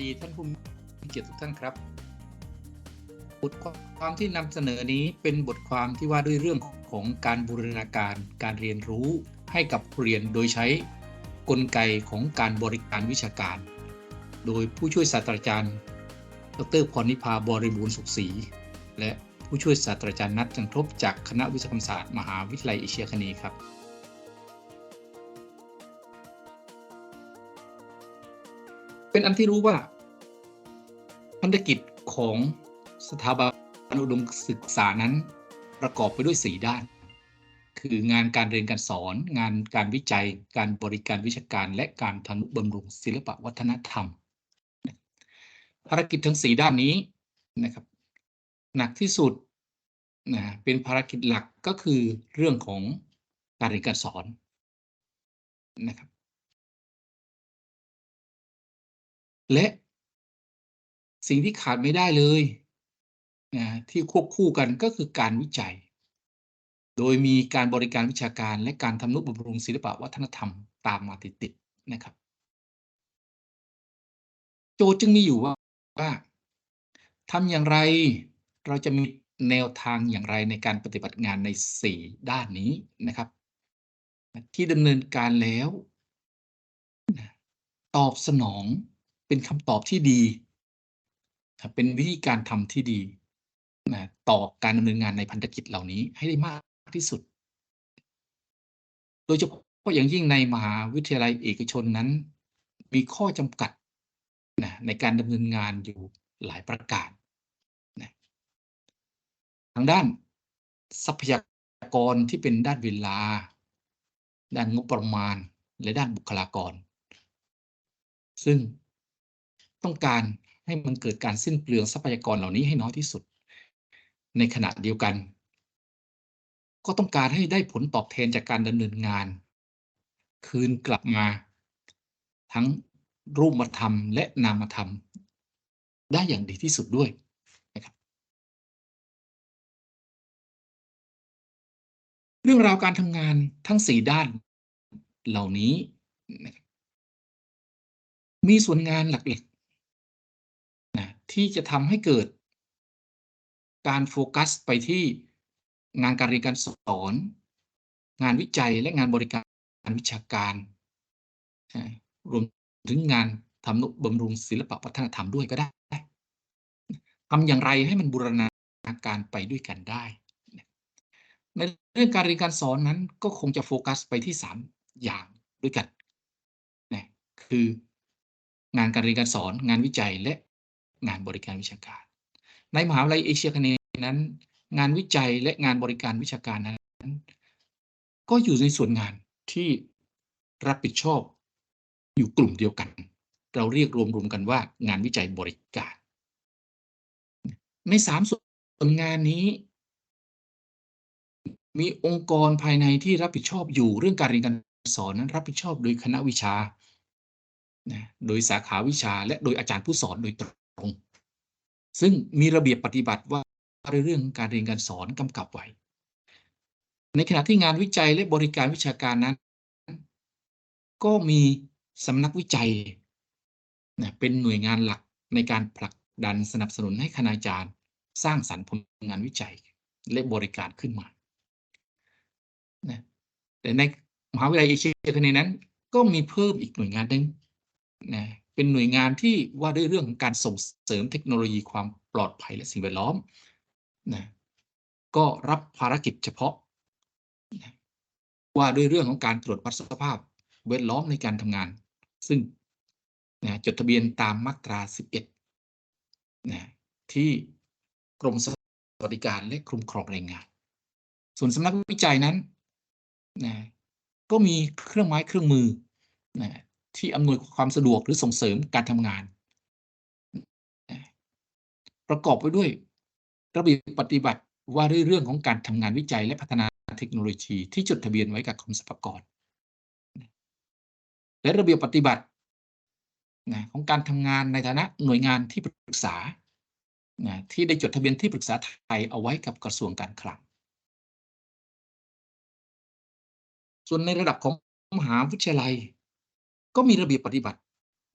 ดีท่านผู้มีเกียรติทุกท่านครับ บทความที่นำเสนอนี้เป็นบทความที่ว่าด้วยเรื่องของการบูรณาการการเรียนรู้ให้กับผู้เรียนโดยใช้กลไกของการบริการวิชาการ โดยผู้ช่วยศาสตราจารย์ ดรพรนิพาบริบูรณ์สุขศรีและผู้ช่วยศาสตราจารย์นัทจันทบจากคณะวิศวกรรมศาสตร์มหาวิทยาลัยเอเชียคเนย์ครับ เป็นอันที่รู้ว่าพันธกิจของสถาบันอุดมศึกษานั้นประกอบไปด้วย4ด้าน คืองานการเรียนการสอน งานการวิจัย การบริการวิชาการ และการทนุบำรุงศิลปวัฒนธรรม ภารกิจทั้ง4ด้านนี้นะครับ หนักที่สุดนะเป็นภารกิจหลักก็คือเรื่องของการเรียนการสอนนะครับ และสิ่งที่ขาดไม่ได้เลยนะที่ควบคู่กันก็คือการวิจัย โดยมีการบริการวิชาการและการทำนุบำรุงศิลปวัฒนธรรมตามมาติดๆนะครับ โจทย์จึงมีอยู่ว่าว่าทำอย่างไรเราจะมีแนวทางอย่างไรในการปฏิบัติงานใน 4 ด้านนี้นะครับ ที่ดำเนินการแล้ว ตอบสนอง เป็นคำตอบที่ดีเป็นวิธีการทำที่ดีนะต่อการดำเนินงานในพันธกิจเหล่านี้ให้ได้มากที่สุด โดยเฉพาะอย่างยิ่งในมหาวิทยาลัยเอกชนนั้น มีข้อจำกัดนะในการดำเนินงานอยู่หลายประการนะทางด้านทรัพยากรที่เป็นด้านเวลา ด้านงบประมาณและด้านบุคลากร ซึ่ง ต้องการให้มันเกิดการสิ้นเปลืองทรัพยากรเหล่านี้ให้น้อยที่สุด ในขณะเดียวกัน ก็ต้องการให้ได้ผลตอบแทนจากการดำเนินงาน คืนกลับมา ทั้งรูปธรรมและนามธรรม ได้อย่างดีที่สุดด้วยนะครับเรื่องราวการทำงานทั้ง 4 ด้านเหล่านี้ มีส่วนงานหลัก ที่จะทำให้เกิด การโฟกัสไปที่งานการเรียนการสอน งานวิจัยและงานบริการวิชาการ รวมถึงงานทำนุบำรุงศิลปะวัฒนธรรมด้วยก็ได้ทำอย่างไรให้มันบูรณาการไปด้วยกันได้ ในเรื่องการเรียนการสอนนั้นก็คงจะโฟกัสไปที่ 3 อย่างด้วยกันนะคืองานการเรียนการสอน งานวิจัยและ งานบริการวิชาการ ในมหาวิทยาลัยเอเชียคเนนั้น งานวิจัยและงานบริการวิชาการนั้น ก็อยู่ในส่วนงานที่รับผิดชอบอยู่กลุ่มเดียวกัน เราเรียกรวมๆกันว่างานวิจัยบริการ ในสามส่วนงานนี้ มีองค์กรภายในที่รับผิดชอบอยู่เรื่องการเรียนการสอนนั้น รับผิดชอบโดยคณะวิชานะโดยสาขาวิชาและโดยอาจารย์ผู้สอนโดยตรง ซึ่งมีระเบียบปฏิบัติว่าเรื่องการเรียนการสอนกำกับไว้ ในขณะที่งานวิจัยและบริการวิชาการนั้น ก็มีสำนักวิจัยนะเป็นหน่วยงานหลักในการผลักดันสนับสนุนให้คณาจารย์ สร้างสรรค์ผลงานวิจัยและบริการขึ้นมานะแต่ในมหาวิทยาลัยเอเชียคเนย์นั้น ก็มีเพิ่มอีกหน่วยงานหนึ่งนะ เป็นหน่วยงานที่ว่าด้วยเรื่องของการส่งเสริมเทคโนโลยีความปลอดภัยและสิ่งแวดล้อมนะก็รับภารกิจเฉพาะนะว่าด้วยเรื่องของการตรวจวัดสภาพแวดล้อมในการทำงาน ซึ่งนะจดทะเบียนตามมาตรา 11นะที่กรมสวัสดิการและคุ้มครองแรงงาน ส่วนสำนักวิจัยนั้นนะก็มีเครื่องไม้เครื่องมือนะ ที่อำนวยความสะดวกหรือส่งเสริมการทำงาน ประกอบไปด้วย ระเบียบปฏิบัติว่าด้วยเรื่องของการทำงานวิจัยและพัฒนาเทคโนโลยีที่จดทะเบียนไว้กับกรมสรรพากรและระเบียบปฏิบัตินะของการทำงานในฐานะหน่วยงานที่ปรึกษานะที่ได้จดทะเบียนที่ปรึกษาไทยเอาไว้กับกระทรวงการคลัง ส่วนในระดับของมหาวิทยาลัย ก็มีระเบียบปฏิบัติ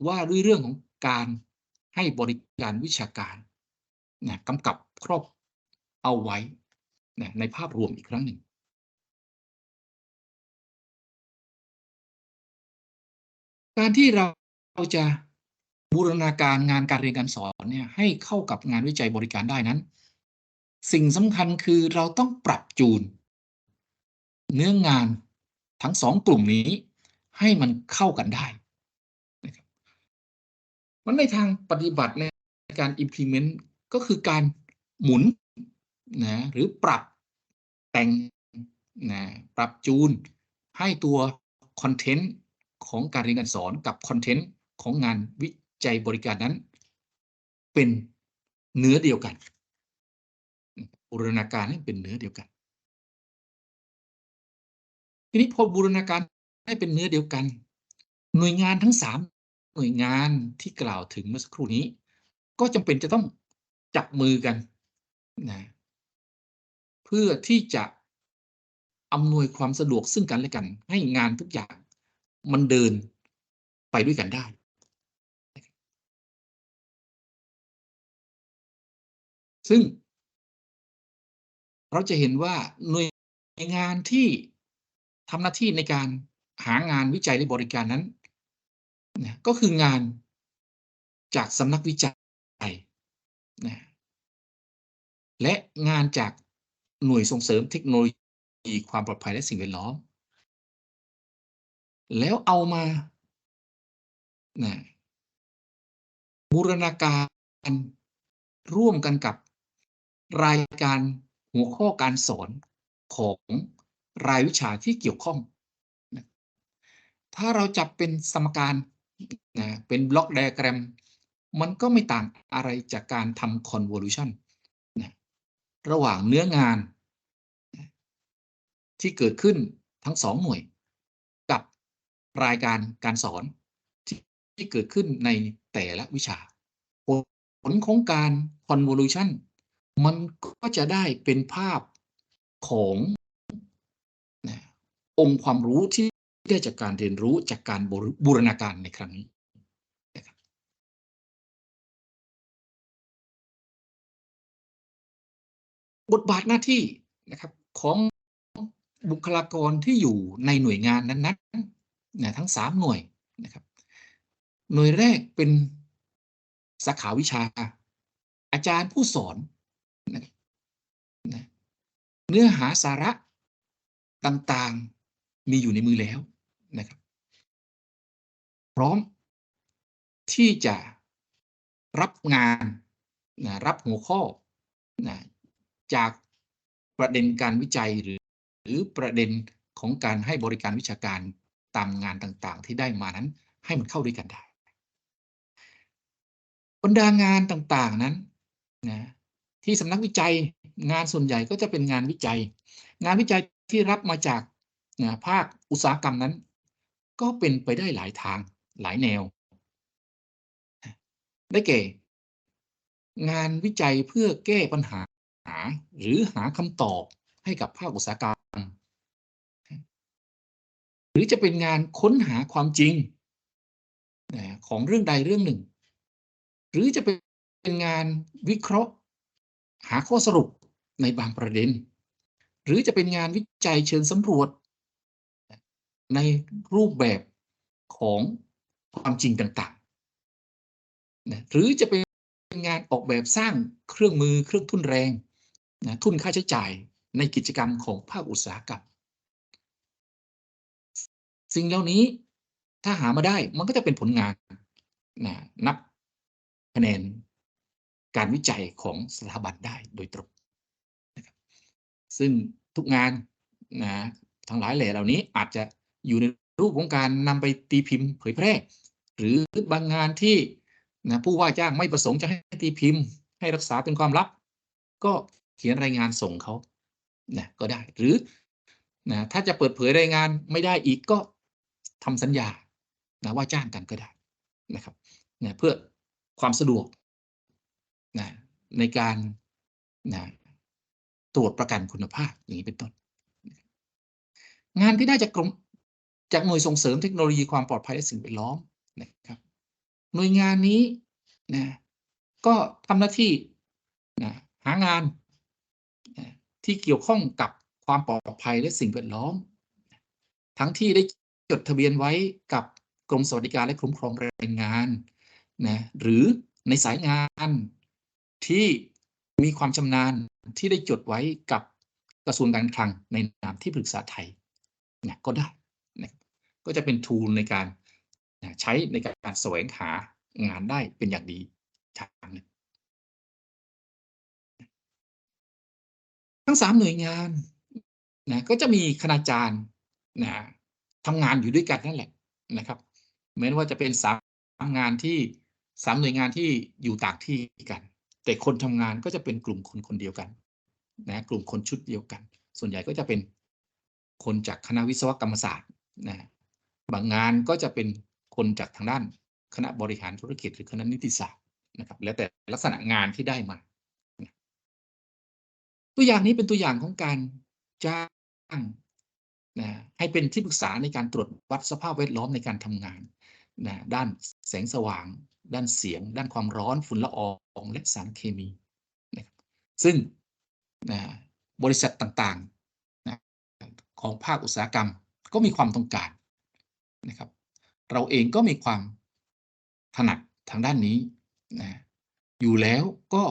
ว่าด้วยเรื่องของการให้บริการวิชาการนะกำกับครอบเอาไว้นะในภาพรวมอีกครั้งหนึ่ง การที่เราเราจะบูรณาการงานการเรียนการสอนเนี่ยให้เข้ากับงานวิจัยบริการได้นั้น สิ่งสำคัญคือเราต้องปรับจูน เนื้องานทั้งสองกลุ่มนี้ ให้มันเข้ากันได้นะครับมันในทางปฏิบัติในการ implement ก็คือการหมุนนะหรือปรับแต่งนะปรับจูนให้ตัวคอนเทนต์ของการเรียนการสอนกับคอนเทนต์ของงานวิจัยบริการนั้น เป็นเนื้อเดียวกันบูรณาการให้เป็นเนื้อเดียวกัน ทีนี้พอบูรณาการ ให้เป็นเนื้อเดียวกัน หน่วยงานทั้งสามหน่วยงานที่กล่าวถึงเมื่อสักครู่นี้ ก็จำเป็นจะต้องจับมือกันนะเพื่อที่จะอำนวยความสะดวกซึ่งกันและกัน ให้งานทุกอย่างมันเดินไปด้วยกันได้ ซึ่ง เราจะเห็นว่าหน่วยงานที่ทำหน้าที่ในการ หางานวิจัยและบริการนั้นนะก็คืองานจากสำนักวิจัยนะและงานจากหน่วยส่งเสริมเทคโนโลยีความปลอดภัยและสิ่งแวดล้อม แล้วเอามานะบูรณาการร่วมกันกับรายการหัวข้อการสอนของรายวิชาที่เกี่ยวข้อง ถ้าเราจับเป็นสมการนะเป็นบล็อกไดอะแกรม มันก็ไม่ต่างอะไรจากการทำ convolution นะระหว่างเนื้องาน ที่เกิดขึ้นทั้งสองหน่วย กับรายการการสอน ที่ทเกิดขึ้นในแต่ละวิชา ผลของการ convolution มันก็จะได้เป็นภาพขององค์ความรู้ที่ ได้จากการเรียนรู้จากการบูรณาการในครั้งนี้นะครับบทบาทหน้าที่นะครับของบุคลากรที่อยู่ในหน่วยงานนั้นๆนะทั้งสามหน่วยนะครับ หน่วยแรกเป็นสาขาวิชา อาจารย์ผู้สอนนะนะเนื้อหาสาระต่างๆมีอยู่ในมือแล้ว นะครับ พร้อมที่จะรับงานนะรับหัวข้อนะจากประเด็นการวิจัยหรือ หรือประเด็นของการให้บริการวิชาการตามงานต่างๆ ที่ได้มานั้นให้มันเข้าด้วยกันได้บรรดางานต่างๆนั้นนะที่สำนักวิจัยงานส่วนใหญ่ก็จะเป็นงานวิจัย งานวิจัยที่รับมาจากนะภาคอุตสาหกรรมนั้น ก็เป็นไปได้หลายทางหลายแนว ได้แก่ งานวิจัยเพื่อแก้ปัญหา หรือหาคำตอบให้กับภาคอุตสาหกรรม หรือจะเป็นงานค้นหาความจริงของเรื่องใดเรื่องหนึ่ง หรือจะเป็นงานวิเคราะห์ หาข้อสรุปในบางประเด็น หรือจะเป็นงานวิจัยเชิงสำรวจ ในรูปแบบของความจริงต่างๆหรือจะเป็นงานออกแบบสร้างเครื่องมือเครื่องทุนแรงนะทุนค่าใช้จ่ายในกิจกรรมของภาคอุตสาหกรรม สิ่งเหล่านี้ถ้าหามาได้มันก็จะเป็นผลงานนะนับคะแนนการวิจัยของสถาบันได้โดยตรงนะครับซึ่งทุกงานนะทั้งหลายแหล่เหล่านี้อาจจะ อยู่ในรูปของการนำไปตีพิมพ์เผยแพร่ หรือบางงานที่นะผู้ว่าจ้างไม่ประสงค์จะให้ตีพิมพ์ ให้รักษาเป็นความลับ ก็เขียนรายงานส่งเขานะก็ได้หรือนะถ้าจะเปิดเผยรายงานไม่ได้อีกก็ทำสัญญานะว่าจ้างกันก็ได้นะครับนะเพื่อความสะดวกนะในการนะตรวจประกันคุณภาพอย่างนี้เป็นต้น งานที่ได้จากกรม จากหน่วยส่งเสริมเทคโนโลยีความปลอดภัยและสิ่งแวดล้อมนะครับ หน่วยงานนี้นะก็ทำหน้าที่นะหางานนะที่เกี่ยวข้องกับความปลอดภัยและสิ่งแวดล้อม ทั้งที่ได้จดทะเบียนไว้กับกรมสวัสดิการและคุ้มครองแรงงานนะหรือในสายงานที่มีความชำนาญที่ได้จดไว้กับกระทรวงการคลังในนามที่ปรึกษาไทยนะก็ได้ ก็จะเป็นทูลในการใช้ในการแสวงหางานได้เป็นอย่างดีทางหนึ่งทั้งสามหน่วยงานนะก็จะมีคณาจารย์นะทำงานอยู่ด้วยกันนั่นแหละนะครับแม้ว่าจะเป็นสามงานที่สามหน่วยงานที่อยู่ต่างที่กัน แต่คนทำงานก็จะเป็นกลุ่มคนคนเดียวกันนะกลุ่มคนชุดเดียวกัน ส่วนใหญ่ก็จะเป็นคนจากคณะวิศวกรรมศาสตร์นะ บางงานก็จะเป็นคนจากทางด้านคณะบริหารธุรกิจหรือคณะนิติศาสตร์นะครับ แล้วแต่ลักษณะงานที่ได้มา ตัวอย่างนี้เป็นตัวอย่างของการจ้างนะให้เป็นที่ปรึกษาในการตรวจวัดสภาพแวดล้อมในการทำงานนะด้านแสงสว่าง ด้านเสียง ด้านความร้อนฝุ่นละอองและสารเคมีนะครับซึ่งนะบริษัทต่างๆนะของภาคอุตสาหกรรมก็มีความต้องการ นะครับ เราเองก็มีความถนัดทางด้านนี้นะอยู่แล้วก็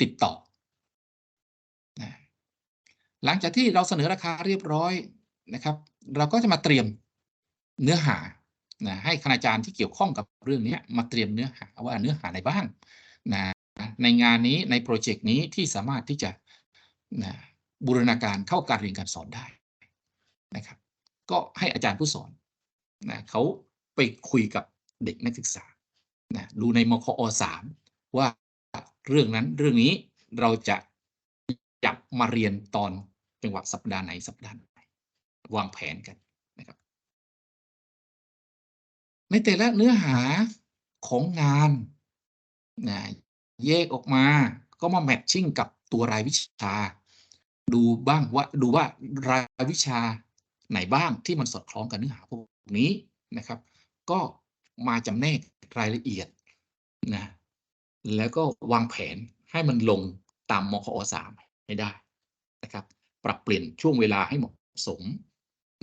ติดต่อนะหลังจากที่เราเสนอราคาเรียบร้อยนะครับ เราก็จะมาเตรียมเนื้อหานะให้คณาจารย์ที่เกี่ยวข้องกับเรื่องนี้มาเตรียมเนื้อหาว่าเนื้อหาไหนบ้างนะในงานนี้ในโปรเจกต์นี้ที่สามารถที่จะนะบูรณาการเข้าการเรียนการสอนได้นะครับ ก็ให้อาจารย์ผู้สอน นะเขาไปคุยกับเด็กนักศึกษานะดูในมคอสามว่าเรื่องนั้นเรื่องนี้เราจะจับมาเรียนตอนจังหวะสัปดาห์ไหนสัปดาห์ไหนวางแผนกันนะครับ ในแต่ละเนื้อหาของงานนะแยกออกมาก็มาแมทชิ่งกับตัวรายวิชา ดูบ้างว่าดูว่ารายวิชาไหนบ้างที่มันสอดคล้องกับเนื้อหาพวก นี้นะครับ ก็มาจำแนกรายละเอียดนะแล้วก็วางแผนให้มันลงตามมคอสามให้ได้นะครับ ปรับเปลี่ยนช่วงเวลาให้เหมาะสม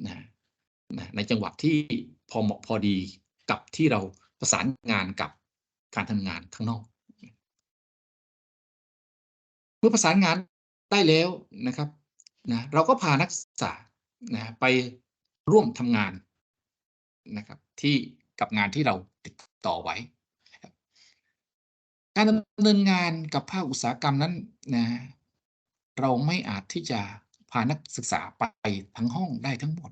นะนะในจังหวะที่พอเหมาะพอดีกับที่เราประสานงานกับการทำงานข้างนอก เมื่อประสานงานได้แล้วนะครับนะเราก็พานักศึกษานะไปร่วมทำงาน นะครับ ที่กับงานที่เราติดต่อไว้ การดำเนินงานกับภาคอุตสาหกรรมนั้นนะเราไม่อาจที่จะพานักศึกษาไปทั้งห้องได้ทั้งหมด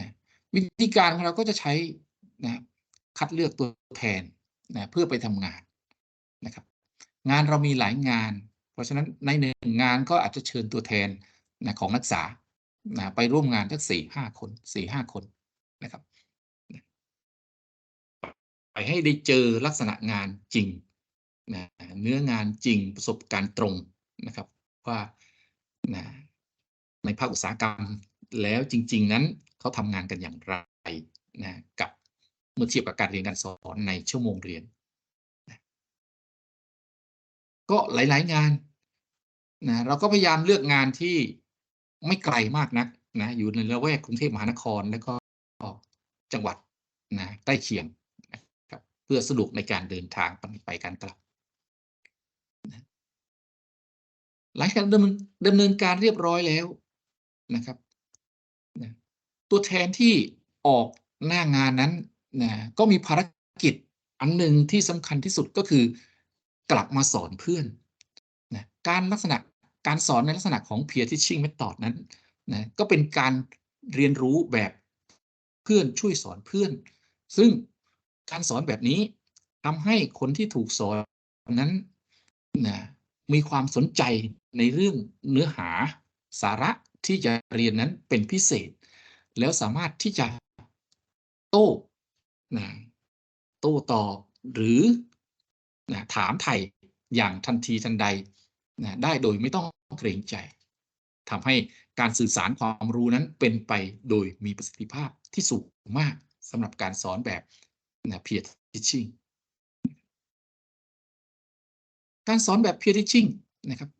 นะวิธีการของเราก็จะใช้นะคัดเลือกตัวแทนนะเพื่อไปทำงานนะครับ งานเรามีหลายงาน เพราะฉะนั้นในหนึ่งงานก็อาจจะเชิญตัวแทนนะของนักศึกษานะไปร่วมงานสักสี่ห้าคนสี่ห้าคนนะครับ ให้ได้เจอลักษณะงานจริงนะเนื้องานจริงประสบการณ์ตรงนะครับว่านะในภาคอุตสาหกรรมแล้วจริง ๆ นั้นเขาทำงานกันอย่างไรนะกับเมื่อเทียบกับการเรียนการสอนในชั่วโมงเรียนนะก็หลาย ๆ งานนะเราก็พยายามเลือกงานที่ไม่ไกลมากนักนะอยู่ในละแวกกรุงเทพมหานคร แล้วก็จังหวัดนะใกล้เคียง พื่อสะดวกในการเดินทางไปการกลับ หลังจากดำเนินดำเนินการเรียบร้อยแล้วนะครับนะตัวแทนที่ออกหน้างานนั้นนะก็มีภารกิจอันหนึ่งที่สำคัญที่สุดก็คือกลับมาสอนเพื่อนนะการลักษณะการสอนในลักษณะของ peer teaching method นั้นนะก็เป็นการเรียนรู้แบบเพื่อนช่วยสอนเพื่อน ซึ่ง การสอนแบบนี้ทำให้คนที่ถูกสอนนั้นนะมีความสนใจในเรื่องเนื้อหาสาระที่จะเรียนนั้นเป็นพิเศษ แล้วสามารถที่จะโต้นะโต้ตอบหรือนะถามไถ่อย่างทันทีทันใดนะได้โดยไม่ต้องเกรงใจทำให้การสื่อสารความรู้นั้นเป็นไปโดยมีประสิทธิภาพที่สูงมากสำหรับการสอนแบบ นะ peer teaching การสอนแบบ peer teaching นะครับ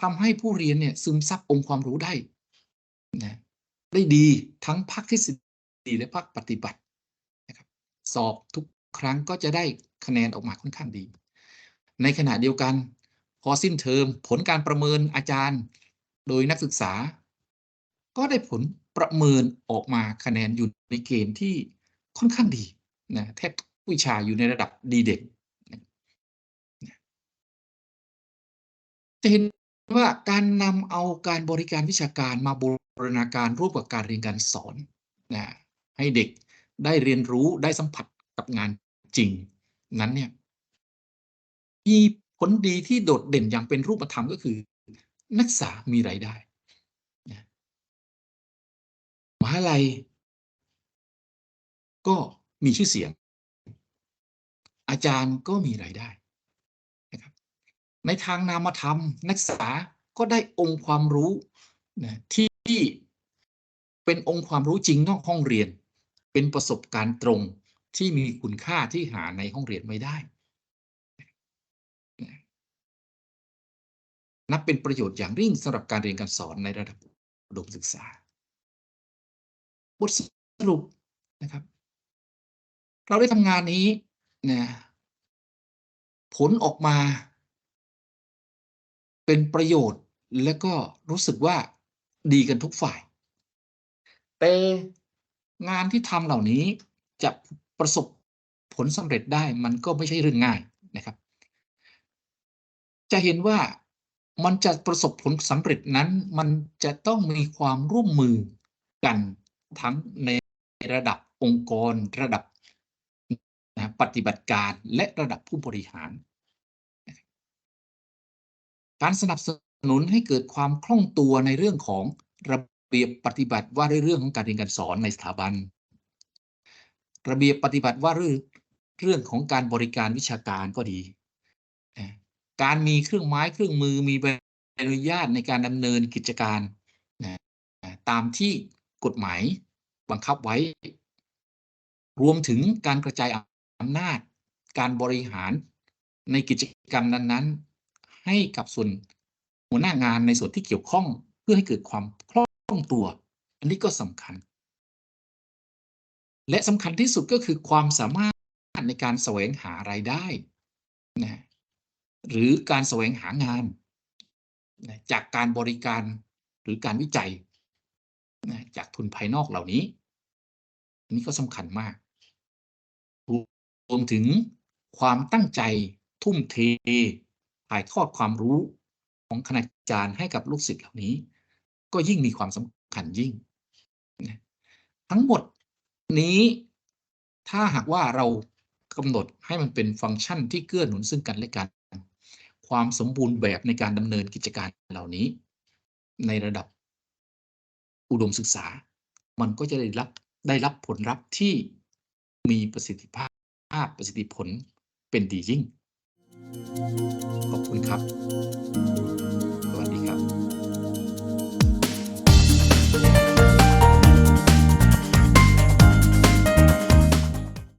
ทำให้ผู้เรียนเนี่ยซึมซับองค์ความรู้ได้นะได้ดีทั้งภาคทฤษฎีและภาคปฏิบัตินะครับสอบทุกครั้งก็จะได้คะแนนออกมาค่อนข้างดี ในขณะเดียวกัน พอสิ้นเทอมผลการประเมินอาจารย์ โดยนักศึกษา ก็ได้ผลประเมินออกมาคะแนนอยู่ในเกณฑ์ที่ค่อนข้างดี นะแทบวิชาอยู่ในระดับดีเด่นจะเห็นว่าการนำเอาการบริการวิชาการมาบูรณาการร่วมกับการเรียนการสอนนะให้เด็กได้เรียนรู้ได้สัมผัสกับงานจริง นั้นเนี่ยมีผลดีที่โดดเด่นอย่างเป็นรูปธรรมก็คือ นักศึกษามีรายได้นะมหาลัยก็ มีชื่อเสียง อาจารย์ก็มีรายได้นะครับในทางนามธรรม นักศึกษาก็ได้องค์ความรู้นะที่เป็นองค์ความรู้จริงนอกห้องเรียน เป็นประสบการณ์ตรงที่มีคุณค่าที่หาในห้องเรียนไม่ได้ นับเป็นประโยชน์อย่างยิ่งสำหรับการเรียนการสอนในระดับอุดมศึกษา บทสรุปนะครับ เราได้ทำงานนี้นะผลออกมา เป็นประโยชน์และก็รู้สึกว่าดีกันทุกฝ่าย แต่งานที่ทำเหล่านี้จะประสบผลสำเร็จได้มันก็ไม่ใช่เรื่องง่ายนะครับ จะเห็นว่ามันจะประสบผลสำเร็จนั้น มันจะต้องมีความร่วมมือกันทั้งในระดับองค์กร ระดับ นะปฏิบัติการและระดับผู้บริหาร การสนับสนุนให้เกิดความคล่องตัวในเรื่องของระเบียบปฏิบัติว่าด้วยเรื่องของการเรียนการสอนในสถาบัน ระเบียบปฏิบัติว่าด้วยเรื่องของการบริการวิชาการก็ดี การมีเครื่องไม้เครื่องมือมีใบอนุญาตในการดำเนินกิจการนะตามที่กฎหมายบังคับไว้ รวมถึงการกระจายอำนาจการบริหารในกิจกรรมนั้นๆ ให้กับส่วนหัวหน้างานในส่วนที่เกี่ยวข้องเพื่อให้เกิดความคล่องตัว อันนี้ก็สำคัญ และสำคัญที่สุดก็คือความสามารถในการแสวงหารายได้นะหรือการแสวงหางานนะจากการบริการหรือการวิจัยนะจากทุนภายนอกเหล่านี้ อันนี้ก็สำคัญมาก รวมถึงความตั้งใจทุ่มเทถ่ายทอดความรู้ของคณาจารย์ให้กับลูกศิษย์เหล่านี้ ก็ยิ่งมีความสำคัญยิ่ง ทั้งหมดนี้ถ้าหากว่าเรากำหนดให้มันเป็นฟังก์ชันที่เกื้อหนุนซึ่งกันและกัน ความสมบูรณ์แบบในการดำเนินกิจการเหล่านี้ ในระดับอุดมศึกษา มันก็จะได้รับได้รับผลลัพธ์ที่มีประสิทธิภาพาพประสิทธิผลเป็นดียิ่ง ขอบคุณครับ